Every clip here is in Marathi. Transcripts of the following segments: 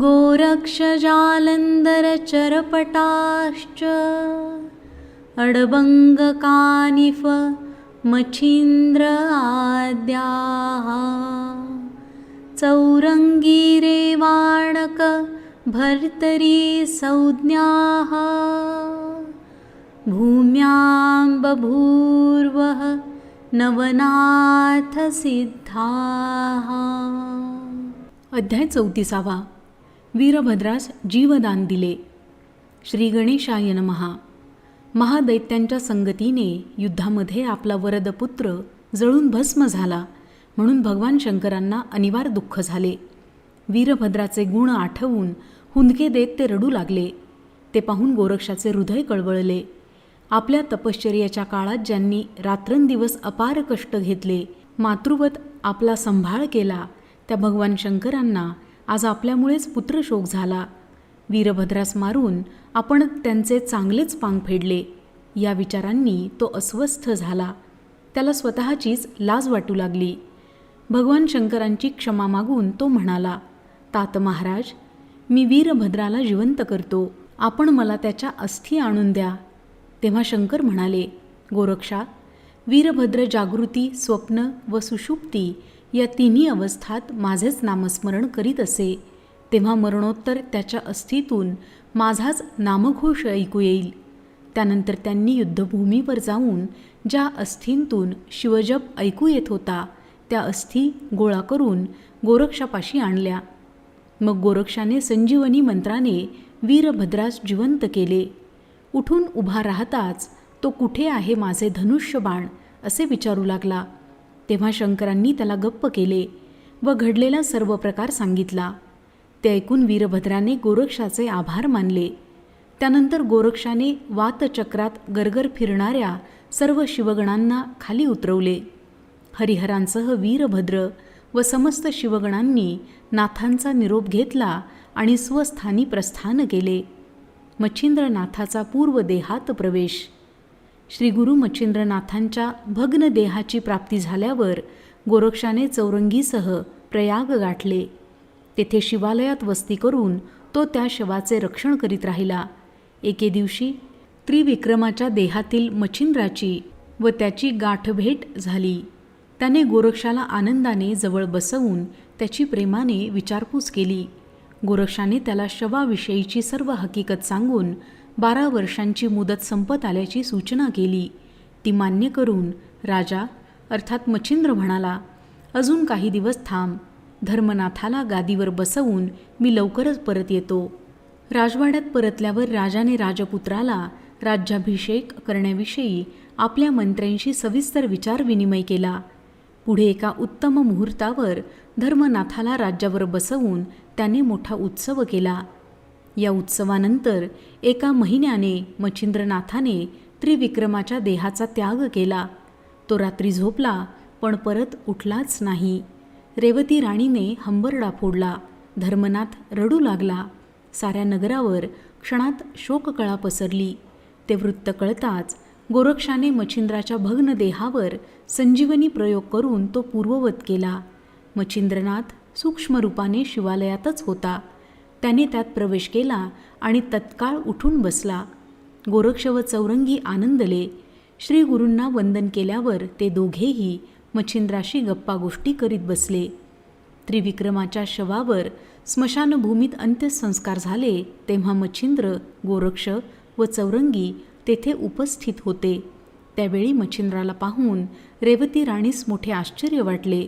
गोरक्षजालन्धरचरपटाश्च अडबङ्गकानिफ मच्छीन्द्र आद्याः चौरङ्गीरेवाणक भर्तरी संज्ञाः भूम्यां बभूर्वः नवनाथसिद्धाः। अध्याय चौतीसावा। वीरभद्रास जीवदान दिले. श्री गणेशाय नमहा. महादैत्यांच्या संगतीने युद्धामध्ये आपला वरदपुत्र जळून भस्म झाला म्हणून भगवान शंकरांना अनिवार्य दुःख झाले. वीरभद्राचे गुण आठवून हुंदके देत ते रडू लागले. ते पाहून गोरक्षाचे हृदय कळवळले. आपल्या तपश्चर्याच्या काळात ज्यांनी रात्रंदिवस अपार कष्ट घेतले मातृवत आपला संभाळ केला त्या भगवान शंकरांना आज आपल्यामुळेच पुत्रशोक झाला. वीरभद्रास मारून आपण त्यांचे चांगलेच पांग फेडले. या विचारांनी तो अस्वस्थ झाला. त्याला स्वतःचीच लाज वाटू लागली. भगवान शंकरांची क्षमा मागून तो म्हणाला तात महाराज मी वीरभद्राला जिवंत करतो. आपण मला त्याच्या अस्थी आणून द्या. तेव्हा शंकर म्हणाले गोरक्षा वीरभद्र जागृती स्वप्न व सुषुप्ती या तिन्ही अवस्थात माझेच नामस्मरण करीत असे. तेव्हा मरणोत्तर त्याच्या अस्थीतून माझाच नामघोष ऐकू येईल. त्यानंतर त्यांनी युद्धभूमीवर जाऊन ज्या अस्थींतून शिवजप ऐकू येत होता त्या अस्थी गोळा करून गोरक्षापाशी आणल्या. मग गोरक्षाने संजीवनी मंत्राने वीरभद्रास जिवंत केले. उठून उभा राहताच तो कुठे आहे माझे धनुष्य बाण असे विचारू लागला. तेव्हा शंकरांनी त्याला गप्प केले व घडलेला सर्व प्रकार सांगितला. ते ऐकून वीरभद्राने गोरक्षाचे आभार मानले. त्यानंतर गोरक्षाने वातचक्रात गरगर फिरणाऱ्या सर्व शिवगणांना खाली उतरवले. हरिहरांसह वीरभद्र व समस्त शिवगणांनी नाथांचा निरोप घेतला आणि स्वस्थानी प्रस्थान केले. मच्छिंद्रनाथाचा पूर्व देहात प्रवेश श्री गुरु मच्छिंद्रनाथांच्या भग्न देहाची प्राप्ती झाल्यावर गोरक्षाने चौरंगीसह प्रयाग गाठले. तेथे शिवालयात वस्ती करून तो त्या शवाचे रक्षण करीत राहिला. एके दिवशी त्रिविक्रमाच्या देहातील मच्छिंद्राची व त्याची गाठभेट झाली. त्याने गोरक्षाला आनंदाने जवळ बसवून त्याची प्रेमाने विचारपूस केली. गोरक्षाने त्याला शवाविषयीची सर्व हकीकत सांगून बारा वर्षांची मुदत संपत आल्याची सूचना केली. ती मान्य करून राजा अर्थात मच्छिंद्र म्हणाला अजून काही दिवस थांब. धर्मनाथाला गादीवर बसवून मी लवकरच परत येतो. राजवाड्यात परतल्यावर राजाने राजपुत्राला राज्याभिषेक करण्याविषयी आपल्या मंत्र्यांशी सविस्तर विचारविनिमय केला. पुढे एका उत्तम मुहूर्तावर धर्मनाथाला राज्यावर बसवून त्याने मोठा उत्सव केला. या उत्सवानंतर एका महिन्याने मच्छिंद्रनाथाने त्रिविक्रमाच्या देहाचा त्याग केला. तो रात्री झोपला पण परत उठलाच नाही. रेवती राणीने हंबरडा फोडला धर्मनाथ रडू लागला. साऱ्या नगरावर क्षणात शोककळा पसरली. ते वृत्त कळताच गोरक्षाने मच्छिंद्राच्या भग्न देहावर संजीवनी प्रयोग करून तो पूर्ववत केला. मच्छिंद्रनाथ सूक्ष्म रूपाने शिवालयातच होता. त्याने त्यात प्रवेश केला आणि तत्काळ उठून बसला. गोरक्ष व चौरंगी आनंदले श्री गुरूंना वंदन केल्यावर ते दोघेही मच्छिंद्राशी गप्पा गोष्टी करीत बसले. त्रिविक्रमाच्या शवावर स्मशानभूमीत अंत्यसंस्कार झाले तेव्हा मच्छिंद्र गोरक्ष व चौरंगी तेथे उपस्थित होते. त्यावेळी मच्छिंद्राला पाहून रेवती राणीस मोठे आश्चर्य वाटले.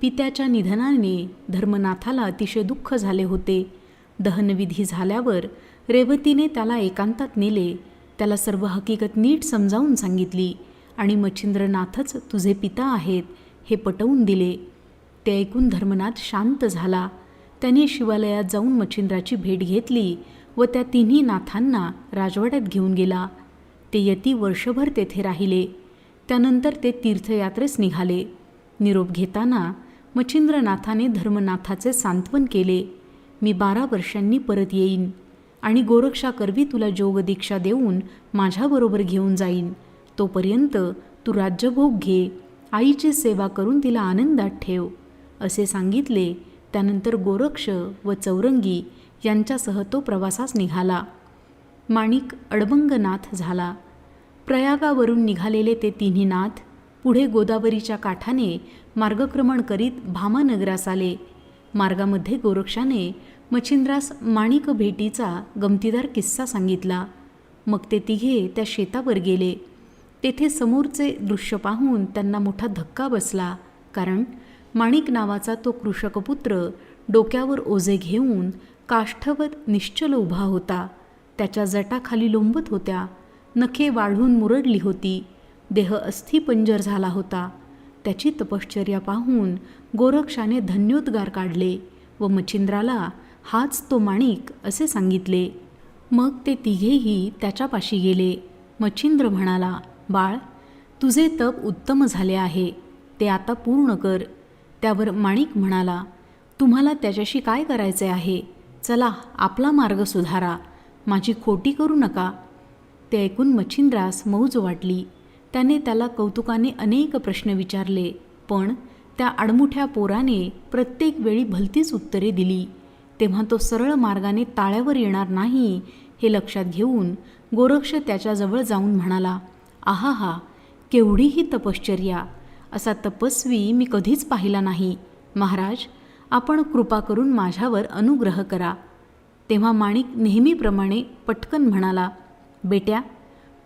पित्याच्या निधनाने धर्मनाथाला अतिशय दुःख झाले होते. दहनविधी झाल्यावर रेवतीने त्याला एकांतात नेले. त्याला सर्व हकीकत नीट समजावून सांगितली आणि मच्छिंद्रनाथच तुझे पिता आहेत हे पटवून दिले. ते ऐकून धर्मनाथ शांत झाला. त्याने शिवालयात जाऊन मच्छिंद्राची भेट घेतली व त्या तिन्ही नाथांना राजवाड्यात घेऊन गेला. ते यती वर्षभर तेथे राहिले. त्यानंतर ते तीर्थयात्रेस निघाले. निरोप घेताना मच्छिंद्रनाथाने धर्मनाथाचे सांत्वन केले. मी बारा वर्षांनी परत येईन आणि गोरक्षा करवी तुला जोगदीक्षा देऊन माझ्याबरोबर घेऊन जाईन. तोपर्यंत तू राज्यभोग घे. आईची सेवा करून तिला आनंदात ठेव. असे सांगितले. त्यानंतर गोरक्ष व चौरंगी यांच्यासह तो प्रवासास निघाला. माणिक अडबंगनाथ झाला. प्रयागावरून निघालेले ते तिन्ही नाथ पुढे गोदावरीच्या काठाने मार्गक्रमण करीत भामानगरास आले. मार्गामध्ये गोरक्षाने मच्छिंद्रास माणिक भेटीचा गमतीदार किस्सा सांगितला. मग ते तिघे त्या शेतावर गेले. तेथे समोरचे दृश्य पाहून त्यांना मोठा धक्का बसला कारण माणिक नावाचा तो कृषकपुत्र डोक्यावर ओझे घेऊन काष्ठवत निश्चल उभा होता. त्याच्या जटाखाली लोंबत होत्या. नखे वाढून मुरडली होती. देह अस्थिपंजर झाला होता. त्याची तपश्चर्या पाहून गोरक्षाने धन्योद्गार काढले व मच्छिंद्राला हाच तो माणिक असे सांगितले. मग ते तिघेही त्याच्यापाशी गेले. मच्छिंद्र म्हणाला बाळ तुझे तप उत्तम झाले आहे ते आता पूर्ण कर. त्यावर माणिक म्हणाला तुम्हाला त्याच्याशी काय करायचे आहे? चला आपला मार्ग सुधारा. माझी खोटी करू नका. ते ऐकून मच्छिंद्रास मौज वाटली. त्याने त्याला कौतुकाने अनेक प्रश्न विचारले पण त्या आडमुठ्या पोराने प्रत्येक वेळी भलतीच उत्तरे दिली. तेव्हा तो सरळ मार्गाने ताळ्यावर येणार नाही हे लक्षात घेऊन गोरक्ष त्याच्याजवळ जाऊन म्हणाला आहा हा केवढीही तपश्चर्या असा तपस्वी मी कधीच पाहिला नाही. महाराज आपण कृपा करून माझ्यावर अनुग्रह करा. तेव्हा माणिक नेहमीप्रमाणे पटकन म्हणाला बेट्या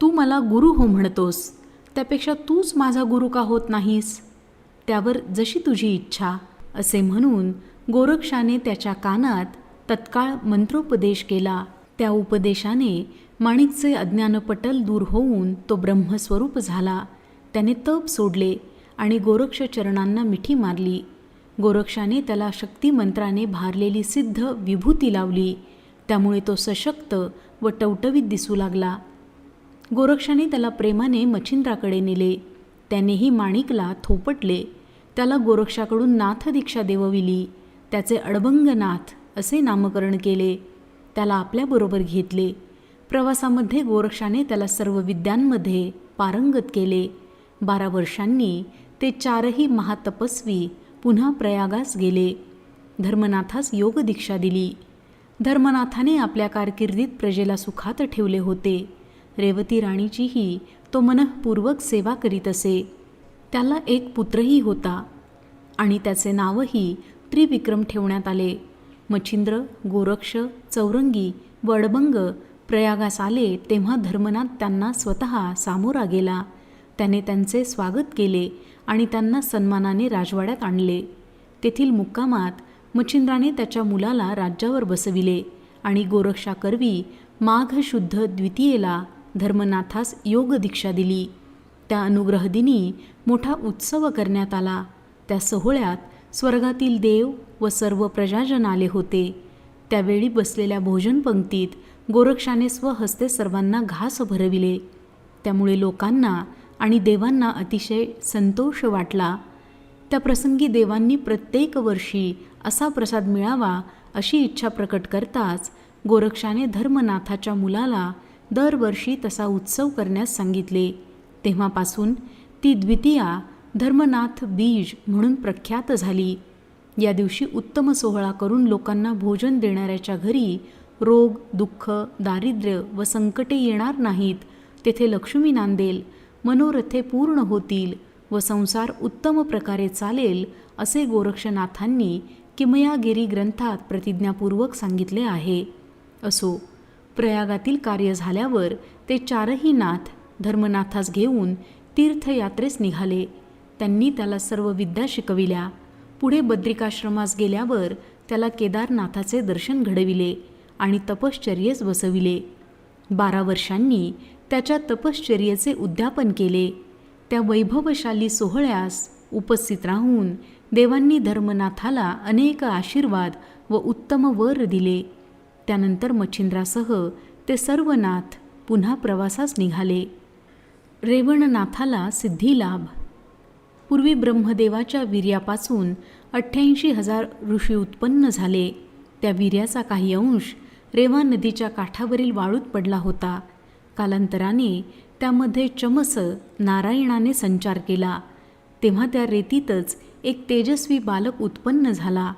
तू मला गुरु हो म्हणतोस. त्यापेक्षा तूच माझा गुरु का होत नाहीस? त्यावर जशी तुझी इच्छा असे म्हणून गोरक्षाने त्याच्या कानात तत्काळ मंत्रोपदेश केला. त्या उपदेशाने माणिकचे अज्ञानपटल दूर होऊन तो ब्रह्मस्वरूप झाला. त्याने तप सोडले आणि गोरक्ष चरणांना मिठी मारली. गोरक्षाने त्याला शक्तिमंत्राने भारलेली सिद्ध विभूती लावली. त्यामुळे तो सशक्त व टवटवीत दिसू लागला. गोरक्षाने त्याला प्रेमाने मच्छिंद्राकडे नेले. त्यानेही माणिकला थोपटले. त्याला गोरक्षाकडून नाथ दीक्षा देवविली. त्याचे अडबंगनाथ असे नामकरण केले. त्याला आपल्याबरोबर घेतले. प्रवासामध्ये गोरक्षाने त्याला सर्व विद्यांमध्ये पारंगत केले. बारा वर्षांनी ते चारही महातपस्वी पुन्हा प्रयागास गेले. धर्मनाथास योग दीक्षा दिली. धर्मनाथाने आपल्या कारकिर्दीत प्रजेला सुखात ठेवले होते. रेवती राणीचीही तो मनःपूर्वक सेवा करीत असे. त्याला एक पुत्रही होता आणि त्याचे नावही त्रिविक्रम ठेवण्यात आले. मच्छिंद्र गोरक्ष चौरंगी वडबंग प्रयागास आले तेव्हा धर्मनाथ त्यांना स्वतः सामोरा गेला. त्याने त्यांचे स्वागत केले आणि त्यांना सन्मानाने राजवाड्यात आणले. तेथील मुक्कामात मच्छिंद्राने त्याच्या मुलाला राज्यावर बसविले आणि गोरक्षाकरवी माघ शुद्ध द्वितीयेला धर्मनाथास योग दीक्षा दिली. त्या अनुग्रहदिनी मोठा उत्सव करण्यात आला. त्या सोहळ्यात स्वर्गातील देव व सर्व प्रजाजन आले होते. त्यावेळी बसलेल्या भोजनपंक्तीत गोरक्षाने स्वहस्ते सर्वांना घास भरविले. त्यामुळे लोकांना आणि देवांना अतिशय संतोष वाटला. त्या प्रसंगी देवांनी प्रत्येक वर्षी असा प्रसाद मिळावा अशी इच्छा प्रकट करताच गोरक्षाने धर्मनाथाच्या मुलाला दरवर्षी तसा उत्सव करण्यास सांगितले. तेव्हापासून ती द्वितीया धर्मनाथ बीज म्हणून प्रख्यात झाली. या दिवशी उत्तम सोहळा करून लोकांना भोजन देणाऱ्याच्या घरी रोग दुःख दारिद्र्य व संकटे येणार नाहीत. तेथे लक्ष्मी नांदेल मनोरथे पूर्ण होतील व संसार उत्तम प्रकारे चालेल असे गोरक्षनाथांनी किमयागिरी ग्रंथात प्रतिज्ञापूर्वक सांगितले आहे. असो प्रयागातील कार्य झाल्यावर ते चारही नाथ धर्मनाथास घेऊन तीर्थयात्रेस निघाले. त्यांनी त्याला सर्व विद्या शिकविल्या. पुढे बद्रिकाश्रमास गेल्यावर त्याला केदारनाथाचे दर्शन घडविले आणि तपश्चर्येस बसविले. बारा वर्षांनी त्याच्या तपश्चर्येचे उद्यापन केले. त्या वैभवशाली सोहळ्यास उपस्थित राहून देवांनी धर्मनाथाला अनेक आशीर्वाद व उत्तम वर दिले. त्यानंतर मच्छिंद्रासह ते सर्व नाथ पुन्हा प्रवासास निघाले. रेवणनाथाला सिद्धी लाभ. पूर्वी ब्रह्मदेवाच्या वीर्यापासून अठ्ठ्याऐंशी हजार ऋषी उत्पन्न झाले. त्या वीर्याचा काही अंश रेवा नदीच्या काठावरील वाळूत पडला होता. कालांतराने त्यामध्ये चमस नारायणाने संचार केला. तेव्हा त्या रेतीतच एक तेजस्वी बालक उत्पन्न झाला.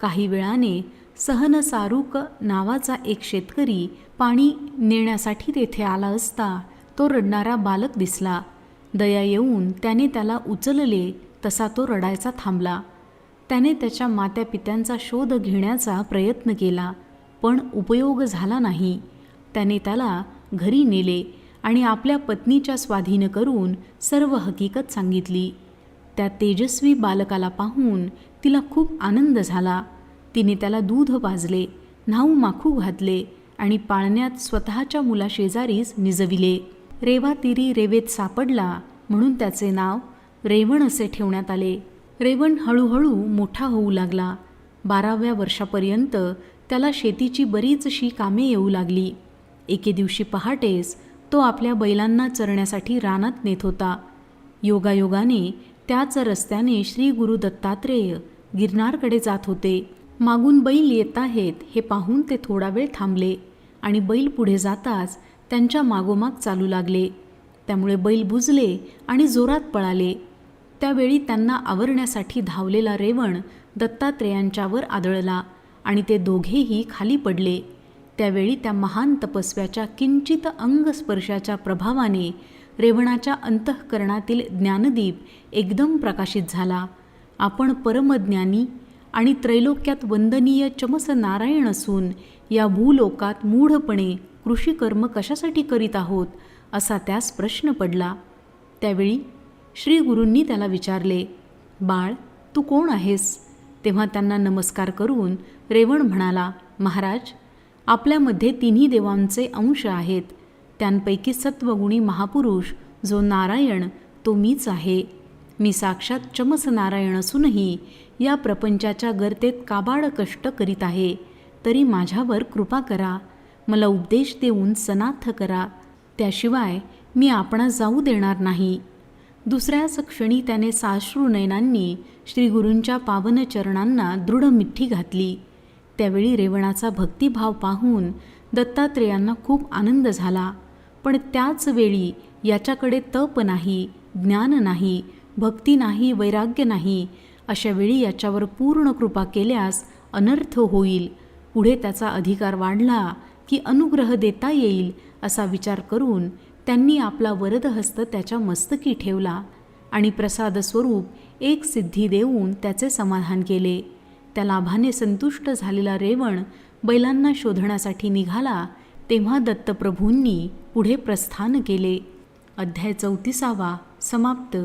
काही वेळाने सहन सारूक नावाचा एक शेतकरी पाणी नेण्यासाठी तेथे आला असता तो रडणारा बालक दिसला. दया येऊन त्याने त्याला उचलले तसा तो रडायचा थांबला. त्याने त्याच्या मात्या पित्यांचा शोध घेण्याचा प्रयत्न केला पण उपयोग झाला नाही. त्याने त्याला घरी नेले आणि आपल्या पत्नीच्या स्वाधीन करून सर्व हकीकत सांगितली. त्या तेजस्वी बालकाला पाहून तिला खूप आनंद झाला. तिने त्याला दूध पाजले न्हाऊ माखू घातले आणि पाळण्यात स्वतःच्या मुलाशेजारीच निजविले. रेवा तिरी रेवेत सापडला म्हणून त्याचे नाव रेवण असे ठेवण्यात आले. रेवण हळूहळू मोठा होऊ लागला. बाराव्या वर्षापर्यंत त्याला शेतीची बरीचशी कामे येऊ लागली. एके दिवशी पहाटेस तो आपल्या बैलांना चरण्यासाठी रानात नेत होता. योगायोगाने त्याच रस्त्याने श्री गुरु दत्तात्रेय गिरनारकडे जात होते. मागून बैल येत आहेत हे पाहून ते थोडा वेळ थांबले आणि बैल पुढे जाताच त्यांच्या मागोमाग चालू लागले. त्यामुळे बैल बुजले आणि जोरात पळाले. त्यावेळी त्यांना आवरण्यासाठी धावलेला रेवण दत्तात्रेयांच्यावर आदळला आणि ते दोघेही खाली पडले. त्यावेळी त्या महान तपस्व्याच्या किंचित अंगस्पर्शाच्या प्रभावाने रेवणाच्या अंतःकरणातील ज्ञानदीप एकदम प्रकाशित झाला. आपण परमज्ञानी आणि त्रैलोक्यात वंदनीय चमस नारायण असून या भूलोकात मूढपणे कृषिकर्म कशासाठी करीत आहोत असा त्यास प्रश्न पडला. त्यावेळी श्रीगुरूंनी त्याला विचारले बाळ तू कोण आहेस? तेव्हा त्यांना नमस्कार करून रेवण म्हणाला महाराज आपल्यामध्ये तिन्ही देवांचे अंश आहेत. त्यांपैकी सत्वगुणी महापुरुष जो नारायण तो मीच आहे. मी साक्षात चमस नारायण असूनही या प्रपंचाच्या गर्तेत काबाड कष्ट करीत आहे. तरी माझ्यावर कृपा करा. मला उपदेश देऊन सनाथ करा. त्याशिवाय मी आपणास जाऊ देणार नाही. दुसऱ्याच क्षणी त्याने साश्रू नयनांनी श्री पावनचरणांना दृढ मिठी घातली. त्यावेळी रेवणाचा भक्तिभाव पाहून दत्तात्रेयांना खूप आनंद झाला. पण त्याच वेळी याच्याकडे तप नाही ज्ञान नाही भक्ती नाही वैराग्य नाही अशा वेळी याच्यावर पूर्ण कृपा केल्यास अनर्थ होईल. पुढे त्याचा अधिकार वाढला की अनुग्रह देता येईल असा विचार करून त्यांनी आपला वरदहस्त त्याच्या मस्तकी ठेवला आणि प्रसादस्वरूप एक सिद्धी देऊन त्याचे समाधान केले. त्या लाभाने संतुष्ट झालेला रेवण बैलांना शोधण्यासाठी निघाला तेव्हा दत्तप्रभूंनी पुढे प्रस्थान केले. अध्याय चौतीसावा समाप्त.